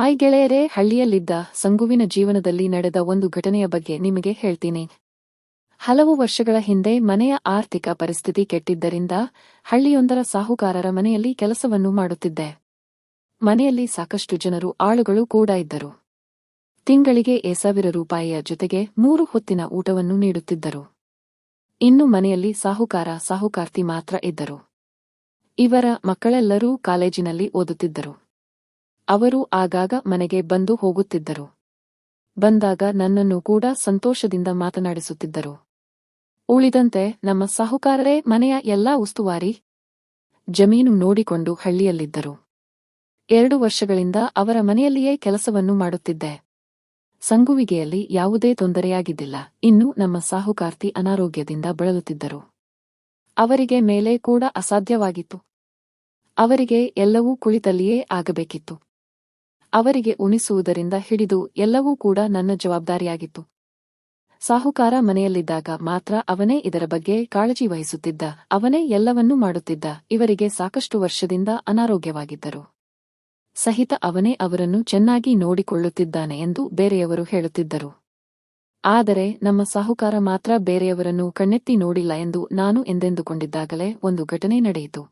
Hi ಗೆಳೆಯರೇ, ಹಳ್ಳಿಯಲ್ಲಿದ್ದ ಸಂಗುವಿನ ಜೀವನದಲ್ಲಿ ನಡೆದ ಒಂದು ಘಟನೆಯ ಬಗ್ಗೆ ನಿಮಗೆ ಹೇಳ್ತೀನಿ. ಹಲವು ವರ್ಷಗಳ ಹಿಂದೆ ಮನೆಯ ಆರ್ಥಿಕ ಪರಿಸ್ಥಿತಿ ಕೆಟ್ಟಿದ್ದರಿಂದ ಹಳ್ಳಿಯೊಂದರ ಸಾಹುಕಾರರ ಮನೆಯಲ್ಲಿ ಕೆಲಸವನ್ನು ಮಾಡುತ್ತಿದ್ದೆ. ಮನೆಯಲ್ಲಿ ಸಾಕಷ್ಟು ಜನರು, ಆಳುಗಳು ಕೂಡ ಇದ್ದರು. ತಿಂಗಳಿಗೆ ಎ ಸಾವಿರ ರೂಪಾಯಿಯ ಜೊತೆಗೆ ಮೂರು ಹೊತ್ತಿನ ಊಟವನ್ನು ನೀಡುತ್ತಿದ್ದರು. ಇನ್ನು ಮನೆಯಲ್ಲಿ ಸಾಹುಕಾರ, ಸಾಹುಕಾರ್ತಿ ಮಾತ್ರ ಇದ್ದರು. ಇವರ ಮಕ್ಕಳೆಲ್ಲರೂ ಕಾಲೇಜಿನಲ್ಲಿ ಓದುತ್ತಿದ್ದರು. ಅವರು ಆಗಾಗ ಮನೆಗೆ ಬಂದು ಹೋಗುತ್ತಿದ್ದರು. ಬಂದಾಗ ನನ್ನನ್ನು ಕೂಡ ಸಂತೋಷದಿಂದ ಮಾತನಾಡಿಸುತ್ತಿದ್ದರು. ಉಳಿದಂತೆ, ನಮ್ಮ ಸಾಹುಕಾರರೇ, ಮನೆಯ ಎಲ್ಲಾ ಉಸ್ತುವಾರಿ ಜಮೀನು ನೋಡಿಕೊಂಡು ಹಳ್ಳಿಯಲ್ಲಿದ್ದರು. ಎರಡು ವರ್ಷಗಳಿಂದ ಅವರ ಮನೆಯಲ್ಲಿಯೇ ಕೆಲಸವನ್ನು ಮಾಡುತ್ತಿದ್ದೆ. ಸಂಗುವಿಗೆಯಲ್ಲಿ ಯಾವುದೇ ತೊಂದರೆಯಾಗಿದ್ದಿಲ್ಲ. ಇನ್ನು ನಮ್ಮ ಸಾಹುಕಾರ್ತಿ ಅನಾರೋಗ್ಯದಿಂದ ಬಳಲುತ್ತಿದ್ದರು. ಅವರಿಗೆ ಮೇಲೆ ಕೂಡ ಅಸಾಧ್ಯವಾಗಿತ್ತು. ಅವರಿಗೆ ಎಲ್ಲವೂ ಕುಳಿತಲ್ಲಿಯೇ ಆಗಬೇಕಿತ್ತು. ಅವರಿಗೆ ಉಣಿಸುವುದರಿಂದ ಹಿಡಿದು ಎಲ್ಲವೂ ಕೂಡ ನನ್ನ ಜವಾಬ್ದಾರಿಯಾಗಿತ್ತು. ಸಾಹುಕಾರ ಮನೆಯಲ್ಲಿದ್ದಾಗ ಮಾತ್ರ ಅವನೇ ಇದರ ಬಗ್ಗೆ ಕಾಳಜಿ ವಹಿಸುತ್ತಿದ್ದ, ಅವನೇ ಎಲ್ಲವನ್ನೂ ಮಾಡುತ್ತಿದ್ದ, ಇವರಿಗೆ ಸಾಕಷ್ಟು ವರ್ಷದಿಂದ ಅನಾರೋಗ್ಯವಾಗಿದ್ದರು. ಸಹಿತ ಅವನೇ ಅವರನ್ನು ಚೆನ್ನಾಗಿ ನೋಡಿಕೊಳ್ಳುತ್ತಿದ್ದಾನೆ ಎಂದು ಬೇರೆಯವರು ಹೇಳುತ್ತಿದ್ದರು. ಆದರೆ ನಮ್ಮ ಸಾಹುಕಾರ ಮಾತ್ರ ಬೇರೆಯವರನ್ನು ಕಣ್ಣೆತ್ತಿ ನೋಡಿಲ್ಲ ಎಂದು ನಾನು ಎಂದೆಂದುಕೊಂಡಿದ್ದಾಗಲೇ ಒಂದು ಘಟನೆ ನಡೆಯಿತು.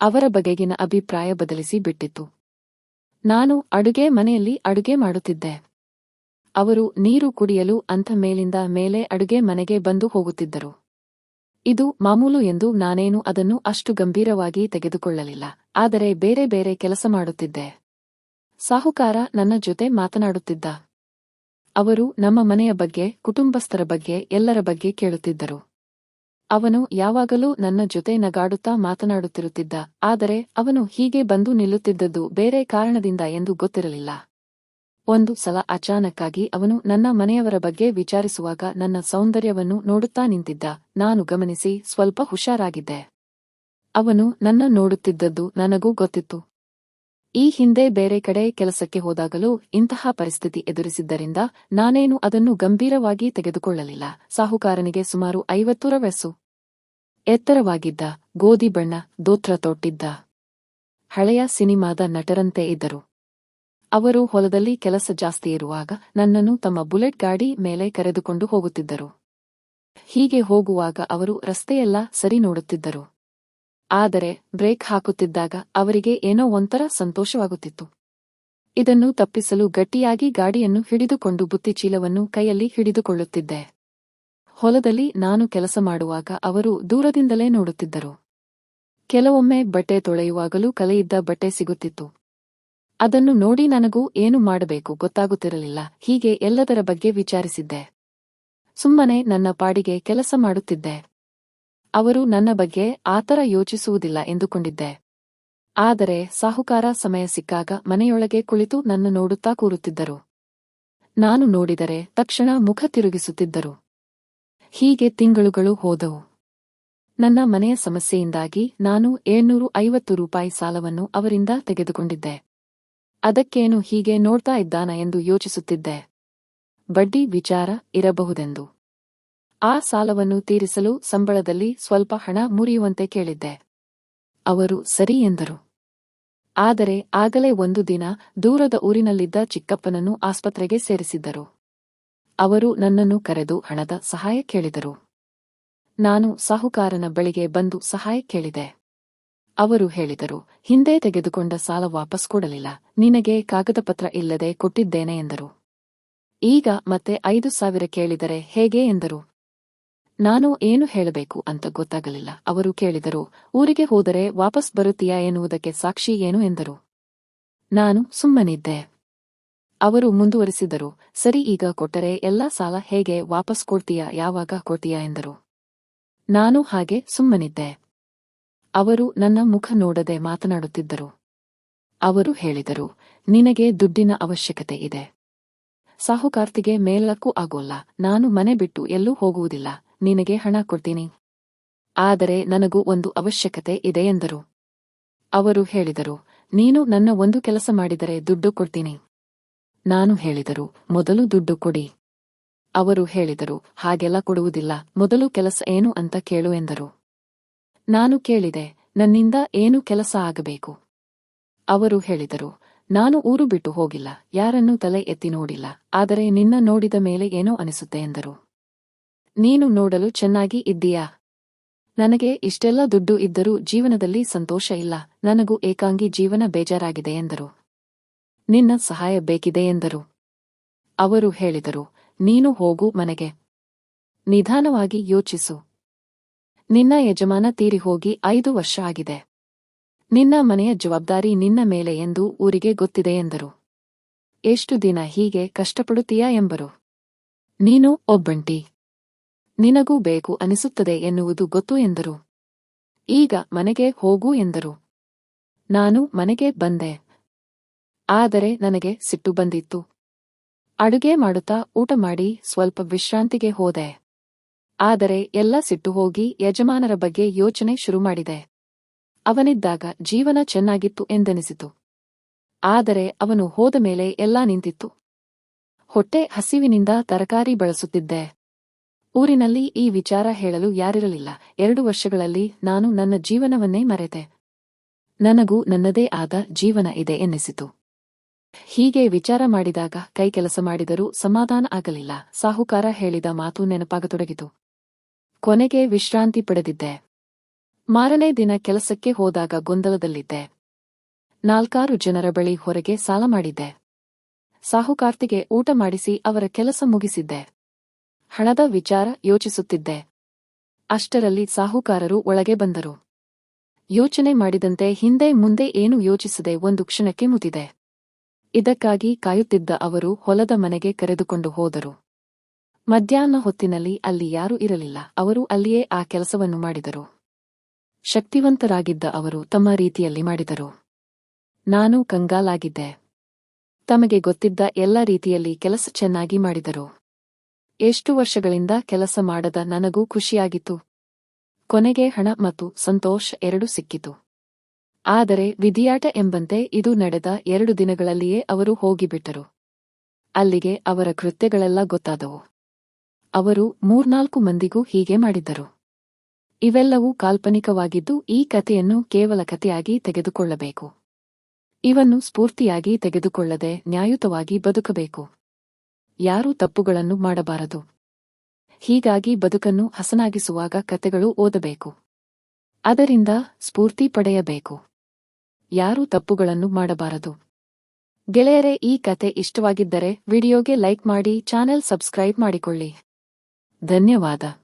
ಅವರ ಬಗೆಗಿನ ಅಭಿಪ್ರಾಯ ಬದಲಿಸಿ ಬಿಟ್ಟಿತ್ತು ನಾನು ಅಡುಗೆ ಮನೆಯಲ್ಲಿ ಅಡುಗೆ ಮಾಡುತ್ತಿದ್ದೆ. ಅವರು ನೀರು ಕುಡಿಯಲು ಅಂಥ ಮೇಲಿಂದ ಮೇಲೆ ಅಡುಗೆ ಮನೆಗೆ ಬಂದು ಹೋಗುತ್ತಿದ್ದರು. ಇದು ಮಾಮೂಲು ಎಂದು ನಾನೇನು ಅದನ್ನು ಅಷ್ಟು ಗಂಭೀರವಾಗಿ ತೆಗೆದುಕೊಳ್ಳಲಿಲ್ಲ. ಆದರೆ ಬೇರೆ ಬೇರೆ ಕೆಲಸ ಮಾಡುತ್ತಿದ್ದೆ. ಸಾಹುಕಾರ ನನ್ನ ಜೊತೆ ಮಾತನಾಡುತ್ತಿದ್ದ. ಅವರು ನಮ್ಮ ಮನೆಯ ಬಗ್ಗೆ, ಕುಟುಂಬಸ್ಥರ ಬಗ್ಗೆ, ಎಲ್ಲರ ಬಗ್ಗೆ ಕೇಳುತ್ತಿದ್ದರು. ಅವನು ಯಾವಾಗಲೂ ನನ್ನ ಜೊತೆ ನಗಾಡುತ್ತಾ ಮಾತನಾಡುತ್ತಿರುತ್ತಿದ್ದ, ಆದರೆ ಅವನು ಹೀಗೆ ಬಂದು ನಿಲ್ಲುತ್ತಿದ್ದದ್ದು ಬೇರೆ ಕಾರಣದಿಂದ ಎಂದು ಗೊತ್ತಿರಲಿಲ್ಲ. ಒಂದು ಸಲ ಅಚಾನಕ್ಕಾಗಿ ಅವನು ನನ್ನ ಮನೆಯವರ ಬಗ್ಗೆ ವಿಚಾರಿಸುವಾಗ ನನ್ನ ಸೌಂದರ್ಯವನ್ನು ನೋಡುತ್ತಾ ನಿಂತಿದ್ದ, ನಾನು ಗಮನಿಸಿ ಸ್ವಲ್ಪ ಹುಷಾರಾಗಿದ್ದೆ. ಅವನು ನನ್ನ ನೋಡುತ್ತಿದ್ದದ್ದು ನನಗೂ ಗೊತ್ತಿತ್ತು. ಈ ಹಿಂದೆ ಬೇರೆ ಕಡೆ ಕೆಲಸಕ್ಕೆ ಹೋದಾಗಲೂ ಇಂತಹ ಪರಿಸ್ಥಿತಿ ಎದುರಿಸಿದ್ದರಿಂದ ನಾನೇನು ಅದನ್ನು ಗಂಭೀರವಾಗಿ ತೆಗೆದುಕೊಳ್ಳಲಿಲ್ಲ. ಸಾಹುಕಾರನಿಗೆ ಸುಮಾರು ಐವತ್ತೂರ ವಯಸ್ಸು. ಎತ್ತರವಾಗಿದ್ದ, ಗೋಧಿ ಬಣ್ಣ ದೋತ್ರ ತೊಟ್ಟಿದ್ದ ಹಳೆಯ ಸಿನಿಮಾದ ನಟರಂತೆ ಇದ್ದರು. ಅವರು ಹೊಲದಲ್ಲಿ ಕೆಲಸ ಜಾಸ್ತಿ ಇರುವಾಗ ನನ್ನನ್ನು ತಮ್ಮ ಬುಲೆಟ್ ಗಾಡಿ ಮೇಲೆ ಕರೆದುಕೊಂಡು ಹೋಗುತ್ತಿದ್ದರು. ಹೀಗೆ ಹೋಗುವಾಗ ಅವರು ರಸ್ತೆಯೆಲ್ಲ ಸರಿ ನೋಡುತ್ತಿದ್ದರು. ಆದರೆ ಬ್ರೇಕ್ ಹಾಕುತ್ತಿದ್ದಾಗ ಅವರಿಗೆ ಏನೋ ಒಂಥರ ಸಂತೋಷವಾಗುತ್ತಿತ್ತು. ಇದನ್ನು ತಪ್ಪಿಸಲು ಗಟ್ಟಿಯಾಗಿ ಗಾಡಿಯನ್ನು ಹಿಡಿದುಕೊಂಡು ಬುತ್ತಿಚೀಲವನ್ನು ಕೈಯಲ್ಲಿ ಹಿಡಿದುಕೊಳ್ಳುತ್ತಿದ್ದೆ. ಹೊಲದಲ್ಲಿ ನಾನು ಕೆಲಸ ಮಾಡುವಾಗ ಅವರು ದೂರದಿಂದಲೇ ನೋಡುತ್ತಿದ್ದರು. ಕೆಲವೊಮ್ಮೆ ಬಟ್ಟೆ ತೊಳೆಯುವಾಗಲೂ ಕಲೆಯಿದ್ದ ಬಟ್ಟೆ ಸಿಗುತ್ತಿತ್ತು. ಅದನ್ನು ನೋಡಿ ನನಗೂ ಏನು ಮಾಡಬೇಕು ಗೊತ್ತಾಗುತ್ತಿರಲಿಲ್ಲ, ಹೀಗೆ ಎಲ್ಲದರ ಬಗ್ಗೆ ವಿಚಾರಿಸಿದ್ದೆ. ಸುಮ್ಮನೆ ನನ್ನ ಪಾಡಿಗೆ ಕೆಲಸ ಮಾಡುತ್ತಿದ್ದೆ. ಅವರು ನನ್ನ ಬಗ್ಗೆ ಆತರ ಯೋಚಿಸುವುದಿಲ್ಲ ಎಂದುಕೊಂಡಿದ್ದೆ. ಆದರೆ ಸಾಹುಕಾರ ಸಮಯ ಸಿಕ್ಕಾಗ ಮನೆಯೊಳಗೆ ಕುಳಿತು ನನ್ನ ನೋಡುತ್ತಾ ಕೂರುತ್ತಿದ್ದರು. ನಾನು ನೋಡಿದರೆ ತಕ್ಷಣ ಮುಖ ತಿರುಗಿಸುತ್ತಿದ್ದರು. ಹೀಗೆ ತಿಂಗಳುಗಳು ಹೋದವು. ನನ್ನ ಮನೆಯ ಸಮಸ್ಯೆಯಿಂದಾಗಿ ನಾನು ಏಳ್ನೂರು ಐವತ್ತು ರೂಪಾಯಿ ಸಾಲವನ್ನು ಅವರಿಂದ ತೆಗೆದುಕೊಂಡಿದ್ದೆ. ಅದಕ್ಕೇನು ಹೀಗೆ ನೋಡ್ತಾ ಇದ್ದಾನ ಎಂದು ಯೋಚಿಸುತ್ತಿದ್ದೆ. ಬಡ್ಡಿ ವಿಚಾರ ಇರಬಹುದೆಂದು. ಆ ಸಾಲವನ್ನು ತೀರಿಸಲು ಸಂಬಳದಲ್ಲಿ ಸ್ವಲ್ಪ ಹಣ ಮುರಿಯುವಂತೆ ಕೇಳಿದ್ದೆ. ಅವರು ಸರಿ ಎಂದರು. ಆದರೆ ಆಗಲೇ ಒಂದು ದಿನ ದೂರದ ಊರಿನಲ್ಲಿದ್ದ ಚಿಕ್ಕಪ್ಪನನ್ನು ಆಸ್ಪತ್ರೆಗೆ ಸೇರಿಸಿದ್ದರು. ಅವರು ನನ್ನನ್ನು ಕರೆದು ಹಣದ ಸಹಾಯ ಕೇಳಿದರು. ನಾನು ಸಾಹುಕಾರನ ಬಳಿಗೆ ಬಂದು ಸಹಾಯ ಕೇಳಿದೆ. ಅವರು ಹೇಳಿದರು, ಹಿಂದೆ ತೆಗೆದುಕೊಂಡ ಸಾಲ ವಾಪಸ್ ಕೊಡಲಿಲ್ಲ, ನಿನಗೆ ಕಾಗದಪತ್ರ ಇಲ್ಲದೆ ಕೊಟ್ಟಿದ್ದೇನೆ ಎಂದರು. ಈಗ ಮತ್ತೆ ಐದು ಸಾವಿರ ಕೇಳಿದರೆ ಹೇಗೆ ಎಂದರು. ನಾನು ಏನು ಹೇಳಬೇಕು ಅಂತ ಗೊತ್ತಾಗಲಿಲ್ಲ. ಅವರು ಕೇಳಿದರು, ಊರಿಗೆ ಹೋದರೆ ವಾಪಸ್ ಬರುತ್ತೀಯಾ ಎನ್ನುವುದಕ್ಕೆ ಸಾಕ್ಷಿ ಏನು ಎಂದರು. ನಾನು ಸುಮ್ಮನಿದ್ದೆ. ಅವರು ಮುಂದುವರಿಸಿದರು, ಸರಿ ಈಗ ಕೊಟ್ಟರೆ ಎಲ್ಲಾ ಸಾಲ ಹೇಗೆ ವಾಪಸ್ ಕೊಡ್ತೀಯಾ, ಯಾವಾಗ ಕೊಡ್ತೀಯಾ ಎಂದರು. ನಾನು ಹಾಗೆ ಸುಮ್ಮನಿದ್ದೆ. ಅವರು ನನ್ನ ಮುಖ ನೋಡದೆ ಮಾತನಾಡುತ್ತಿದ್ದರು. ಅವರು ಹೇಳಿದರು, ನಿನಗೆ ದುಡ್ಡಿನ ಅವಶ್ಯಕತೆ ಇದೆ. ಸಾಹುಕಾರ್ತಿಗೆ ಮೇಲಕ್ಕೂ ಆಗೋಲ್ಲ, ನಾನು ಮನೆ ಬಿಟ್ಟು ಎಲ್ಲೂ ಹೋಗುವುದಿಲ್ಲ. ನಿನಗೆ ಹಣ ಕೊಡ್ತೀನಿ. ಆದರೆ ನನಗೂ ಒಂದು ಅವಶ್ಯಕತೆ ಇದೆ ಎಂದರು. ಅವರು ಹೇಳಿದರು, ನೀನು ನನ್ನ ಒಂದು ಕೆಲಸ ಮಾಡಿದರೆ ದುಡ್ಡು ಕೊಡ್ತೀನಿ. ನಾನು ಹೇಳಿದರು, ಮೊದಲು ದುಡ್ಡು ಕೊಡಿ. ಅವರು ಹೇಳಿದರು, ಹಾಗೆಲ್ಲ ಕೊಡುವುದಿಲ್ಲ, ಮೊದಲು ಕೆಲಸ ಏನು ಅಂತ ಕೇಳು ಎಂದರು. ನಾನು ಕೇಳಿದೆ, ನನ್ನಿಂದ ಏನು ಕೆಲಸ ಆಗಬೇಕು? ಅವರು ಹೇಳಿದರು, ನಾನು ಊರು ಬಿಟ್ಟು ಹೋಗಿಲ್ಲ, ಯಾರನ್ನೂ ತಲೆ ಎತ್ತಿ ನೋಡಿಲ್ಲ, ಆದರೆ ನಿನ್ನ ನೋಡಿದ ಮೇಲೆ ಏನೋ ಅನಿಸುತ್ತೆ ಎಂದರು. ನೀನು ನೋಡಲು ಚೆನ್ನಾಗಿ ಇದ್ದೀಯಾ? ನನಗೆ ಇಷ್ಟೆಲ್ಲ ದುಡ್ಡು ಇದ್ದರೂ ಜೀವನದಲ್ಲಿ ಸಂತೋಷ ಇಲ್ಲ. ನನಗೂ ಏಕಾಂಗಿ ಜೀವನ ಬೇಜಾರಾಗಿದೆ ಎಂದರು. ನಿನ್ನ ಸಹಾಯ ಬೇಕಿದೆ ಎಂದರು. ಅವರು ಹೇಳಿದರು, ನೀನು ಹೋಗು ಮನೆಗೆ. ನಿಧಾನವಾಗಿ ಯೋಚಿಸು. ನಿನ್ನ ಯಜಮಾನ ತೀರಿ ಹೋಗಿ ಐದು ವರ್ಷ ಆಗಿದೆ. ನಿನ್ನ ಮನೆಯ ಜವಾಬ್ದಾರಿ ನಿನ್ನ ಮೇಲೆ ಎಂದು ಊರಿಗೆ ಗೊತ್ತಿದೆ ಎಂದರು. ಎಷ್ಟು ದಿನ ಹೀಗೆ ಕಷ್ಟಪಡುತ್ತೀಯಾ ಎಂಬರು. ನೀನು ಒಬ್ಬಂಟಿ. ನಿನಗೂ ಬೇಕು ಅನಿಸುತ್ತದೆ ಎನ್ನುವುದು ಗೊತ್ತು ಎಂದರು. ಈಗ ಮನೆಗೆ ಹೋಗು ಎಂದರು. ನಾನು ಮನೆಗೆ ಬಂದೆ. ಆದರೆ ನನಗೆ ಸಿಟ್ಟು ಬಂದಿತ್ತು. ಅಡುಗೆ ಮಾಡುತ್ತಾ ಊಟ ಮಾಡಿ ಸ್ವಲ್ಪ ವಿಶ್ರಾಂತಿಗೆ ಹೋದೆ. ಆದರೆ ಎಲ್ಲ ಸಿಟ್ಟು ಹೋಗಿ ಯಜಮಾನರ ಬಗ್ಗೆ ಯೋಚನೆ ಶುರು ಮಾಡಿದೆ. ಅವನಿದ್ದಾಗ ಜೀವನ ಚೆನ್ನಾಗಿತ್ತು ಎಂದೆನಿಸಿತು. ಆದರೆ ಅವನು ಹೋದ ಮೇಲೆ ಎಲ್ಲಾ ನಿಂತಿತ್ತು. ಹೊಟ್ಟೆ ಹಸಿವಿನಿಂದ ತರಕಾರಿ ಬಳಸುತ್ತಿದ್ದೆ. ಊರಿನಲ್ಲಿ ಈ ವಿಚಾರ ಹೇಳಲು ಯಾರಿರಲಿಲ್ಲ. ಎರಡು ವರ್ಷಗಳಲ್ಲಿ ನಾನು ನನ್ನ ಜೀವನವನ್ನೇ ಮರೆತೆ. ನನಗೂ ನನ್ನದೇ ಆದ ಜೀವನ ಇದೆ ಎನ್ನಿಸಿತು. ಹೀಗೆ ವಿಚಾರ ಮಾಡಿದಾಗ ಕೈ ಕೆಲಸ ಮಾಡಿದರೂ ಸಮಾಧಾನ ಆಗಲಿಲ್ಲ. ಸಾಹುಕಾರ ಹೇಳಿದ ಮಾತು ನೆನಪಾಗತೊಡಗಿತು. ಕೊನೆಗೆ ವಿಶ್ರಾಂತಿ ಪಡೆದಿದ್ದೆ. ಮಾರನೇ ದಿನ ಕೆಲಸಕ್ಕೆ ಹೋದಾಗ ಗೊಂದಲದಲ್ಲಿದ್ದೆ. ನಾಲ್ಕಾರು ಜನರ ಬಳಿ ಹೊರಗೆ ಸಾಲ ಮಾಡಿದ್ದೆ. ಸಾಹುಕಾರ್ತಿಗೆ ಊಟ ಮಾಡಿಸಿ ಅವರ ಕೆಲಸ ಮುಗಿಸಿದ್ದೆ. ಹಣದ ವಿಚಾರ ಯೋಚಿಸುತ್ತಿದ್ದೆ. ಅಷ್ಟರಲ್ಲಿ ಸಾಹುಕಾರರು ಒಳಗೆ ಬಂದರು. ಯೋಚನೆ ಮಾಡಿದಂತೆ ಹಿಂದೆ ಮುಂದೆ ಏನು ಯೋಚಿಸದೆ ಒಂದು ಕ್ಷಣಕ್ಕೆ ಮುತಿದೆ ಇದಕ್ಕಾಗಿ ಕಾಯುತ್ತಿದ್ದ ಅವರು ಹೊಲದ ಮನೆಗೆ ಕರೆದುಕೊಂಡು ಹೋದರು. ಮಧ್ಯಾಹ್ನ ಹೊತ್ತಿನಲ್ಲಿ ಅಲ್ಲಿ ಯಾರೂ ಇರಲಿಲ್ಲ. ಅವರು ಅಲ್ಲಿಯೇ ಆ ಕೆಲಸವನ್ನು ಮಾಡಿದರು. ಶಕ್ತಿವಂತರಾಗಿದ್ದ ಅವರು ತಮ್ಮ ರೀತಿಯಲ್ಲಿ ಮಾಡಿದರು. ನಾನು ಕಂಗಾಲಾಗಿದ್ದೆ. ತಮಗೆ ಗೊತ್ತಿದ್ದ ಎಲ್ಲ ರೀತಿಯಲ್ಲಿ ಕೆಲಸ ಚೆನ್ನಾಗಿ ಮಾಡಿದರು. ಎಷ್ಟು ವರ್ಷಗಳಿಂದ ಕೆಲಸ ಮಾಡದ ನನಗೂ ಖುಷಿಯಾಗಿತ್ತು. ಕೊನೆಗೆ ಹಣ ಮತ್ತು ಸಂತೋಷ ಎರಡು ಸಿಕ್ಕಿತು. ಆದರೆ ವಿಧಿಯಾಟ ಎಂಬಂತೆ ಇದು ನಡೆದ ಎರಡು ದಿನಗಳಲ್ಲಿಯೇ ಅವರು ಹೋಗಿಬಿಟ್ಟರು. ಅಲ್ಲಿಗೆ ಅವರ ಕೃತ್ಯಗಳೆಲ್ಲ ಗೊತ್ತಾದವು. ಅವರು ಮೂರ್ನಾಲ್ಕು ಮಂದಿಗೂ ಹೀಗೆ ಮಾಡಿದ್ದರು. ಇವೆಲ್ಲವೂ ಕಾಲ್ಪನಿಕವಾಗಿದ್ದು ಈ ಕಥೆಯನ್ನು ಕೇವಲ ಕಥೆಯಾಗಿ ತೆಗೆದುಕೊಳ್ಳಬೇಕು. ಇವನ್ನು ಸ್ಫೂರ್ತಿಯಾಗಿ ತೆಗೆದುಕೊಳ್ಳದೆ ನ್ಯಾಯುತವಾಗಿ ಬದುಕಬೇಕು. ಯಾರೂ ತಪ್ಪುಗಳನ್ನು ಮಾಡಬಾರದು. ಹೀಗಾಗಿ ಬದುಕನ್ನು ಹಸನಾಗಿಸುವಾಗ ಕತೆಗಳು ಓದಬೇಕು. ಅದರಿಂದ ಸ್ಫೂರ್ತಿ ಪಡೆಯಬೇಕು. ಯಾರೂ ತಪ್ಪುಗಳನ್ನು ಮಾಡಬಾರದು. ಗೆಳೆಯರೇ, ಈ ಕತೆ ಇಷ್ಟವಾಗಿದ್ದರೆ ವಿಡಿಯೋಗೆ ಲೈಕ್ ಮಾಡಿ, ಚಾನೆಲ್ ಸಬ್ಸ್ಕ್ರೈಬ್ ಮಾಡಿಕೊಳ್ಳಿ. ಧನ್ಯವಾದ.